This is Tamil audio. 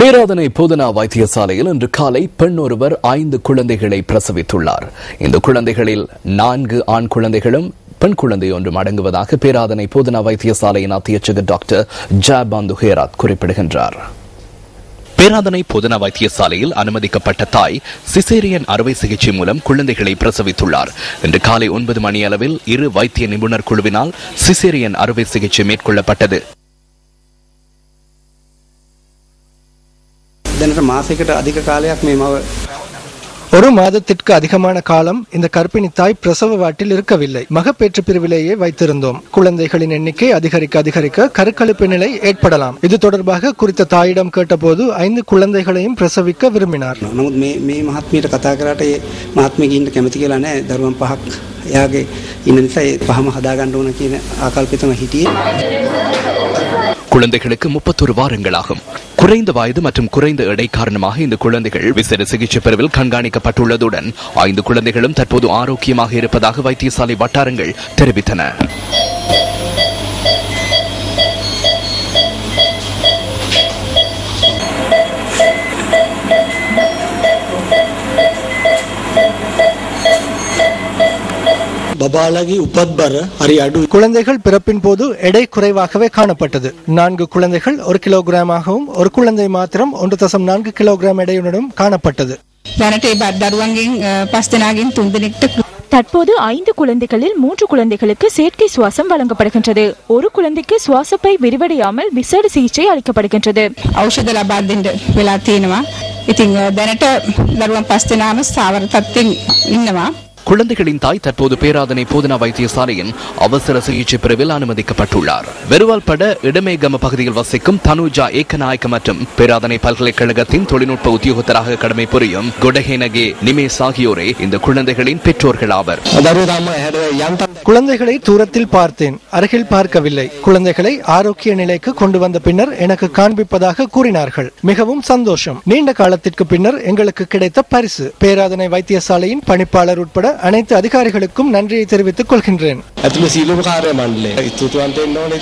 பேராதனை போதனா வைத்தியசாலையில் இன்று காலை பெண் ஒருவர் ஐந்து குழந்தைகளை பிரசவித்துள்ளார். இந்த குழந்தைகளில் நான்கு ஆண் குழந்தைகளும் பெண் குழந்தை ஒன்றும் அடங்குவதாக பேராதனை போதனா வைத்தியசாலையின் அத்தியட்சகர் டாக்டர் ஜாபாந்து ஹேராத் குறிப்பிடுகின்றார். பேராதனை போதனா வைத்தியசாலையில் அனுமதிக்கப்பட்ட தாய் சிசேரியன் அறுவை சிகிச்சை மூலம் குழந்தைகளை பிரசவித்துள்ளார். இன்று காலை ஒன்பது மணி அளவில் இரு வைத்திய நிபுணர் குழுவினால் சிசேரியன் அறுவை சிகிச்சை மேற்கொள்ளப்பட்டது. දැනට මාසයකට අධික කාලයක් මේ මව ஒரு மாதத்திற்கு அதிகமான காலம் இந்த கர்ப்பிணி தாய் பிரசவ வாட்டில் இருக்கவில்லை மகப்பேற்று பிரிவிலேயே வைத்திருந்தோம் குழந்தைகளின் எண்ணிக்கை அதிகரிக்க அதிகரிக்க கருக்கலைப்பு நிலை ஏற்படலாம் இது தொடர்பாக குறித்த தாயிடம் கேட்டபோது ஐந்து குழந்தைகளையும் பிரசவிக்க விரும்பினார் නමුත් මේ මේ මහත්මියට කතා කරාට ඒ මහත්මියගේ ඉන්න කැමති කියලා නෑ දරුවන් පහක් එයාගේ ඉන්න නිසා ඒ පහම හදාගන්න ඕන කියන ආකල්පිතම හිටියේ குழந்தைகளுக்கு முப்பத்தொரு வாரங்களாகும் குறைந்த வயது மற்றும் குறைந்த எடை காரணமாக இந்த குழந்தைகள் விசேட சிகிச்சை பிரிவில் கண்காணிக்கப்பட்டுள்ளதுடன் ஐந்து குழந்தைகளும் தற்போது ஆரோக்கியமாக இருப்பதாக வைத்தியசாலை வட்டாரங்கள் தெரிவித்தன. குழந்தைகள் பிறப்பின் போது எடை குறைவாகவே காணப்பட்டது நான்கு குழந்தைகள் ஒரு கிலோகிராமாகவும் ஒரு குழந்தை மாத்திரம் ஒன்று தசம் நான்கு கிலோகிராம் எடையுடனும் காணப்பட்டது දැනට ඒ බත් දරුවන්ගෙන් අ, පස් දෙනාගෙන් තුන් දෙනෙක්ට தற்போது ஐந்து குழந்தைகளில் மூன்று குழந்தைகளுக்கு செயற்கை சுவாசம் வழங்கப்படுகின்றது ஒரு குழந்தைக்கு சுவாசப்பை விரிவடையாமல் விசேட சிகிச்சை அளிக்கப்படுகின்றது ඖෂධ ලබා දෙන්න වෙලා තියෙනවා. ඉතින් අ, දැනට දරුවන් පස් දෙනාම ස්ථාවර තත්ත්වෙන් ඉන්නවා. குழந்தைகளின் தாய் தற்போது பேராதனை போதனா வைத்தியசாலையின் அவசர சிகிச்சை பிரிவில் அனுமதிக்கப்பட்டுள்ளார். வெறுவால் பட இடமேகம பகுதியில் வசிக்கும் தனுஜா ஏக்கநாயக்க மற்றும் பேராதனை பல்கலைக்கழகத்தின் தொழில்நுட்ப உத்தியோகத்தராக கடமை புரியும் குடஹேனகே நிமேஸ் ஆகியோரே இந்த குழந்தைகளின் பெற்றோர்கள் ஆவர் குழந்தைகளை தூரத்தில் பார்த்தேன் அருகில் பார்க்கவில்லை. குழந்தைகளை ஆரோக்கிய நிலைக்கு கொண்டு வந்த பின்னர் எனக்கு காண்பிப்பதாக கூறினார்கள். மிகவும் சந்தோஷம். நீண்ட காலத்திற்கு பின்னர் எங்களுக்கு கிடைத்த பரிசு. பேராதனை வைத்தியசாலையின் பணிப்பாளர் உட்பட அனைத்து அதிகாரிகளுக்கும் நன்றியை தெரிவித்துக் கொள்கின்றேன் ඇතුළ සීලම කාරය මණ්ඩලේ ස්තුතිවන්තෙන්න්න ඕනේ